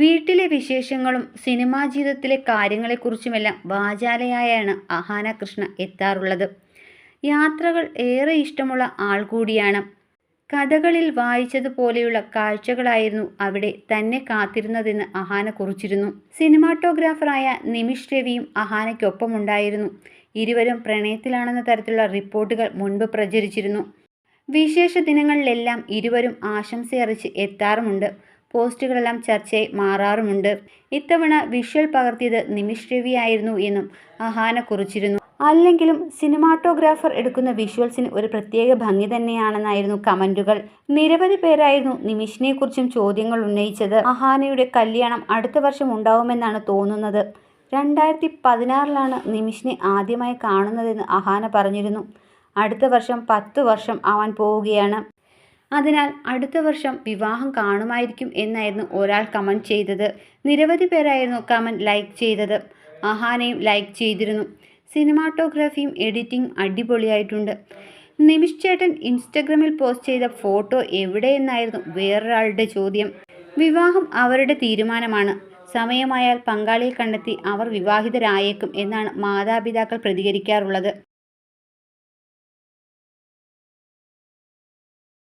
വീട്ടിലെ വിശേഷങ്ങളും സിനിമാ ജീവിതത്തിലെ കാര്യങ്ങളെക്കുറിച്ചുമെല്ലാം വാചാലയായാണ് അഹാന കൃഷ്ണ എത്താറുള്ളത്. യാത്രകൾ ഏറെ ഇഷ്ടമുള്ള ആൾ കൂടിയാണ്. കഥകളിൽ വായിച്ചതുപോലെയുള്ള കാഴ്ചകളായിരുന്നു അവിടെ തന്നെ കാത്തിരുന്നതെന്ന് അഹാന കുറിച്ചിരുന്നു. സിനിമാറ്റോഗ്രാഫറായ നിമിഷ് രവിയും അഹാനയ്ക്കൊപ്പമുണ്ടായിരുന്നു ഇരുവരും പ്രണയത്തിലാണെന്ന തരത്തിലുള്ള റിപ്പോർട്ടുകൾ മുൻപ് പ്രചരിച്ചിരുന്നു. വിശേഷ ദിനങ്ങളിലെല്ലാം ഇരുവരും ആശംസയറിച്ച് എത്താറുമുണ്ട്. പോസ്റ്റുകളെല്ലാം ചർച്ചയായി മാറാറുമുണ്ട്. ഇത്തവണ വിഷ്വൽ പകർത്തിയത് നിമിഷ് രവി ആയിരുന്നു എന്നും അഹാന കുറിച്ചിരുന്നു. അല്ലെങ്കിലും സിനിമാറ്റോഗ്രാഫർ എടുക്കുന്ന വിഷ്വൽസിന് ഒരു പ്രത്യേക ഭംഗി തന്നെയാണെന്നായിരുന്നു കമന്റുകൾ നിരവധി പേരായിരുന്നു നിമിഷിനെക്കുറിച്ചും ചോദ്യങ്ങൾ ഉന്നയിച്ചത്. അഹാനയുടെ കല്യാണം അടുത്ത വർഷം ഉണ്ടാവുമെന്നാണ് തോന്നുന്നത്. രണ്ടായിരത്തി പതിനാറിലാണ് നിമിഷിനെ ആദ്യമായി കാണുന്നതെന്ന് അഹാന പറഞ്ഞിരുന്നു. അടുത്ത വർഷം പത്ത് വർഷം ആവാൻ പോവുകയാണ്. അതിനാൽ അടുത്ത വർഷം വിവാഹം കാണുമായിരിക്കും എന്നായിരുന്നു ഒരാൾ കമന്റ് ചെയ്തത്. നിരവധി പേരായിരുന്നു കമന്റ് ലൈക്ക് ചെയ്തത്. അഹാനയും ലൈക്ക് ചെയ്തിരുന്നു. സിനിമാറ്റോഗ്രാഫിയും എഡിറ്റിംഗ് അടിപൊളിയായിട്ടുണ്ട്. നിമിഷ് ചേട്ടൻ ഇൻസ്റ്റഗ്രാമിൽ പോസ്റ്റ് ചെയ്ത ഫോട്ടോ എവിടെയെന്നായിരുന്നു വേറൊരാളുടെ ചോദ്യം. വിവാഹം അവരുടെ തീരുമാനമാണ്. സമയമായാൽ പങ്കാളിയെ കണ്ടെത്തി അവർ വിവാഹിതരായേക്കും എന്നാണ് മാതാപിതാക്കൾ പ്രതികരിക്കാറുള്ളത്.